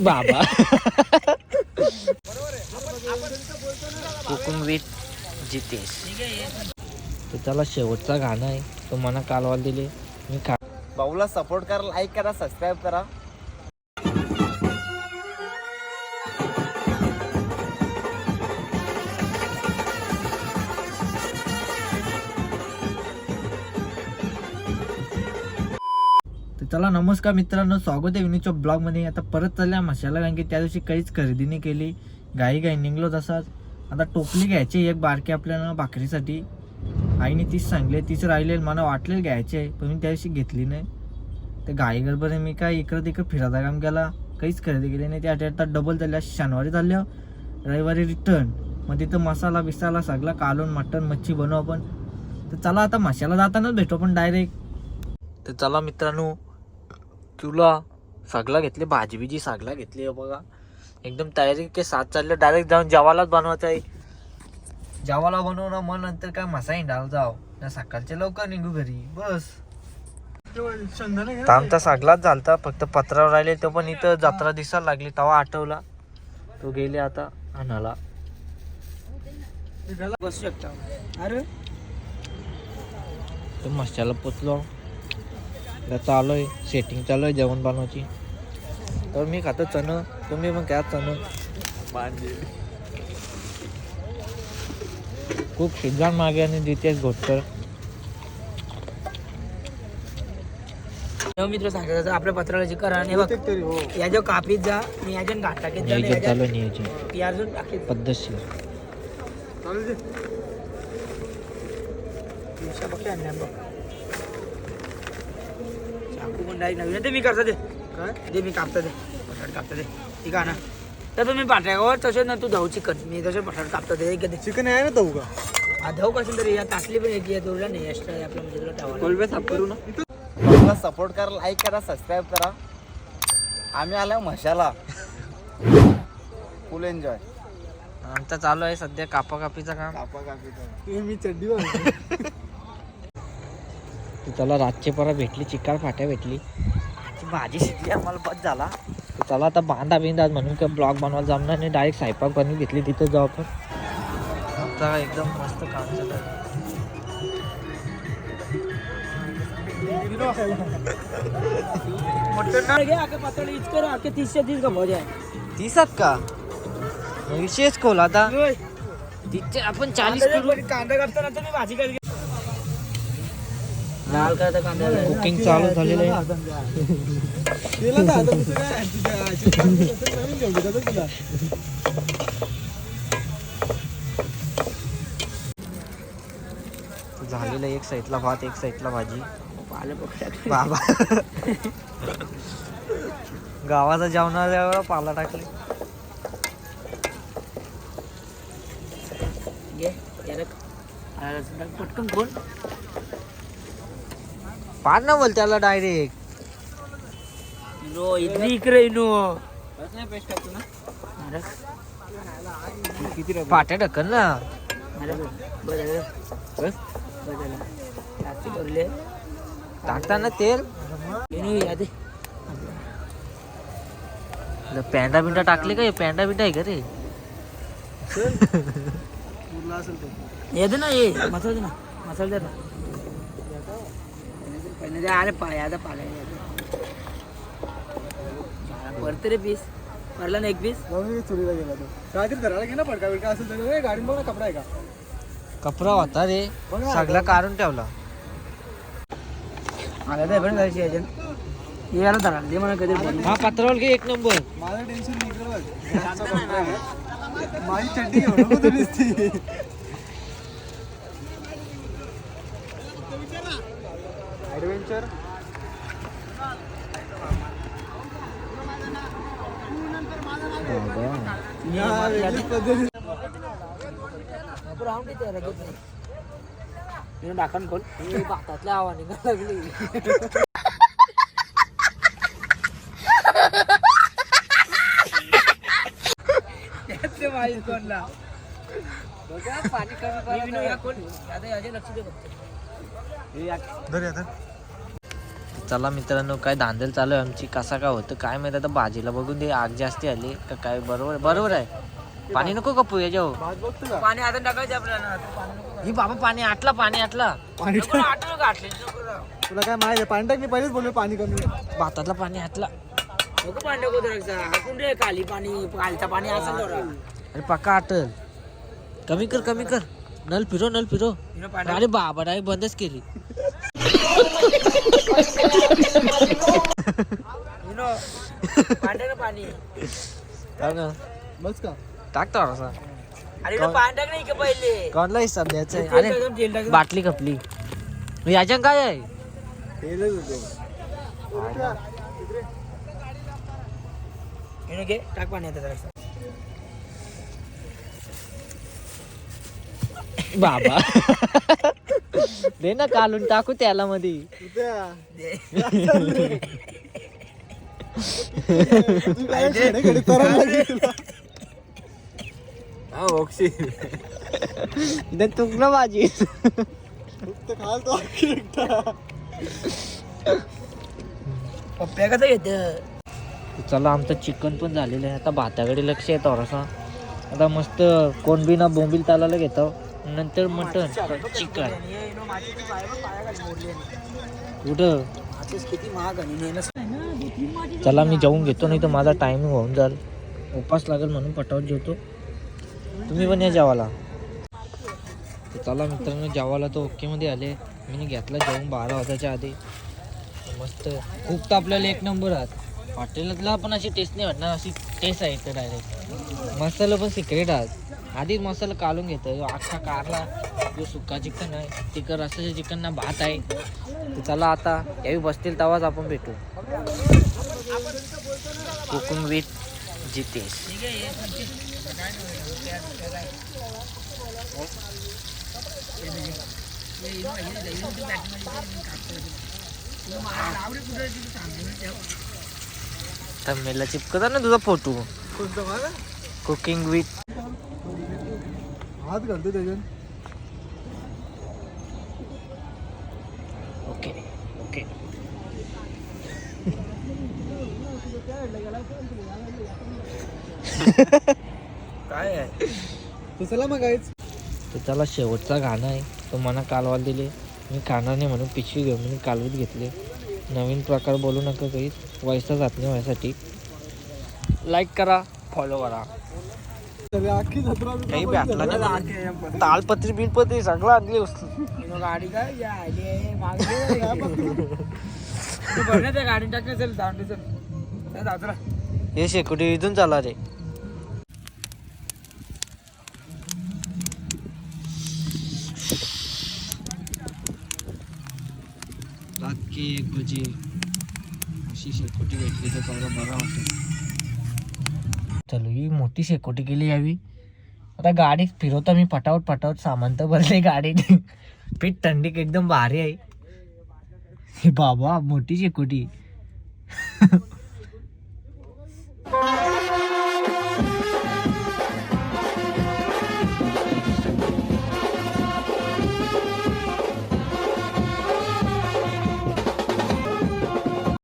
बाबा. Cooking with Jitesh. तर त्याला शेवटचा गाणं आहे. तो मला कालवाल दिले. मी का भाऊला सपोर्ट करा लाईक करा सबस्क्राईब करा. तर चला नमस्कार मित्रांनो स्वागत आहे विनीच्या ब्लॉगमध्ये. आता परत चालल्या मशाला कारण की त्या दिवशी काहीच खरेदी नाही केली. गाई गाई निघलो तसाच आता टोपली घ्यायची एक बारकी आपल्याला भाकरीसाठी. आईने तीच सांगले तीच राहिले मला वाटलेलं घ्यायचे आहे पण मी त्या दिवशी घेतली नाही. तर गाई गडबडे मी काय इकडं तिकडं फिरायचा काम केला काहीच खरेदी केली नाही. त्या आता डबल झाल्या शनिवारी झाल्या रविवारी रिटर्न मग तिथं मसाला बिसाला सगळा कालून मटण मच्छी बनवू आपण. तर चला आता मशाला जातानाच भेटू पण डायरेक्ट तर चला मित्रांनो तुला सगळा घेतले भाजी बिजी सगळा घेतली बघा. एकदम तयारी के साथ चालले. डायरेक्ट जाऊन जेवायलाच बनवायचं आहे. जेवायला बनवणं मग नंतर काय मसा हिंडायला जाव. ना सकाळचे लवकर निघू घरी. बस. आमचा सगळाच झालता. फक्त पत्रावर राहिले तो पण इथं जत्रा दिसायला लागली. तेव्हा आठवला. तो गेले आता आणाला बसू शकता. अरे मसाला पोचलो. आता चालू आहे. सेटिंग चालू आहे जेवण बनवायची. तर मी खातो चण. तुम्ही मग काय चण. खूप शिजान मागे आणि दितेश घोटकर. मित्र सांगायचं आपल्या पत्राला करा. आणि हे. बघ याच्या कापीत जा आणि याच्या घाट टाकीत जा नियोजन चालू आहे नियोजन टाकीत पद्धतशीर. दिवसा बघ आणल्या बघ. डायरेक्ट नवीन. ते मी करता दे. काय? दे मी कापता दे. बटाट कापता दे. ठीक आहे ना? तर तुम्ही पाठ्यावर तसे ना तू धाऊ चिकन. मी तसे बटाट कापता दे एक चिकन आहे ना धाऊ का? हा धाऊ कसं तरी या तासली पण एक तुला नाही एक्स्ट्रा आपल्या म्हणजे तुला कोलबे साफ करू ना. सपोर्ट करा लाईक करा सबस्क्राईब करा. आम्ही आलो मशाला फुल एन्जॉय आमचा चालू आहे सध्या कापा कापीचं काम. कापा कापी मी चड्डी त्याला रातची परा भेटली चिकार फाट्या भेटली. भाजी शिजली आम्हाला बस झाला. त्याला आता बांधा बिंदा म्हणून काय ब्लॉग बनवायला जमणार नाही डायरेक्ट स्वयंपाक बनवून घेतली तिथं जाऊ आपण. आमचा एकदम मस्त काम आके तीसशे तीस का भज. आहे तीसात का विशेष खोल आता. तिथे आपण चाळीस करू. कांदा तुम्ही भाजी लाल करायचा कांदा कुकिंग चालू झालेलं आहे. झालेलं एक साईडला भात एक साईडला भाजी. बाबा. गावाचा जेवणाऱ्यावर पाला टाकले. पटकन कोण पाड ना बोल त्याला डायरेक्ट नो इकडे पाट्या ढकल ना. टाकताना तेल. इनो या दे. पॅन्डा बिंडा टाकले का? हे पॅन्डा बिंडा आहे का रे? ये दे ना ये. मसाला दे ना. मसाला दे ना. पहिले दे अरे पाय आता पाला भरते रे पीस भरला ना एक पीस चोरीला गेला तो काहीतरी धरायला घे ना पडका बिडका असेल तर गाडी बघ कपडा आहे का कपडा होता रे सगळा काढून ठेवला मला तर पण जायची दे मला कधी हा पत्रावल एक नंबर माझं टेन्शन निघलं माझी चड्डी तिने डाकण खोल भातातल्या हवा निघायला लागली पाणी कमी आता याचे लक्ष दे फक्त चला मित्रांनो काय धांदल चालू आहे आमची कसा काय होतं काय माहिती आता भाजीला बघून ते आग जास्ती आली का काय बरोबर बरोबर आहे. पाणी नको कपू का पाणी आता टाकायचं आपल्याला. ही बाबा पाणी आटला पाणी आटला. पाणी. तुला काय माहिती आहे पाणी टाक मी पहिलेच बोललो पाणी कमी. भातातला पाणी आटला. नको पाणी नको द्राक्षा हाकून रे खाली पाणी खालचा पाणी असेल अरे पक्का आटल. कमी कर कमी कर. नल फिरो नल फिरो. अरे बाबा डाय बंदच केली. पाणी. ना पाणी काय ना. बस का? टाक थोडासा अरे हिनं पाणी टाक ना इकडे पहिले? कोणला हिसाब द्यायचा आहे? तेल. बाटली कपली याच्या काय आहे? तेलच होते. हिनं घे टाक पाणी आता जरासं. बाबा. दे ना कालून टाकू त्याला मध्ये. दे. इथे तुकलं भाजी खाल तो. पप्प्या कसं घेत चला आमचं चिकन पण झालेलं आहे. आता भाताकडे लक्ष आहे थोडासा. आता मस्त कोणबी ना बोंबील तालाला घेतो. नंतर मटन चिकन. कुठं? किती महाग आणि नेणं चला मी जेवून घेतो नाही तर माझा टायमिंग होऊन जाईल. उपास लागेल म्हणून पटावत जेवतो. तुम्ही पण या जेवायला. तर चला मित्रांनो जेवायला तर ओकेमध्ये आले. मी घेतला जेवून बारा वाजायच्या आधी. मस्त. खूप तर आपल्याला एक नंबर आहात. हॉटेलातला पण अशी टेस्ट नाही वाटणार अशी टेस्ट आहे इथं डायरेक्ट मसाला पण सिक्रेट आहात. आधीच मसाला काढून घेतो अख्खा कारला जो सुका चिकन आहे तिकड रस्त्याच्या चिकनना भात आहे. तर चला आता यावी बसतील तेव्हाच आपण भेटू. Cooking with Jitesh. थंबनेलला चिपकता ना तुझा फोटो. मला? कुकिंग विथ हात घालतो त्याच्यात. काय आहे? तर चला मग तर त्याला शेवटचा गाणं आहे. तो मना कालवाल दिले. मी खाणार नाही म्हणून पिशवी घेऊन मी कालवीत घेतले. नवीन प्रकार बोलू नका काही. वैसा जात नाही माझ्यासाठी. लाईक करा फॉलो करा. काही भेटला. नाही. तालपत्री बिलपत्री सगळं आणली वस्तू. हिनं गाडी काय? तू गाडी टाकणं हे शेकोटी इथून चाला रे. रात के एक बजे अशी शेकोटी भेटली तर बरं बरं वाटत. चलो ही मोठी शेकोटी केली यावी. आता गाडी फिरवता मी पटावट पटावट सामान तर भरले गाडीत. पीठ थंडी एकदम भारी आहे. हे बाबा मोठी शेकोटी.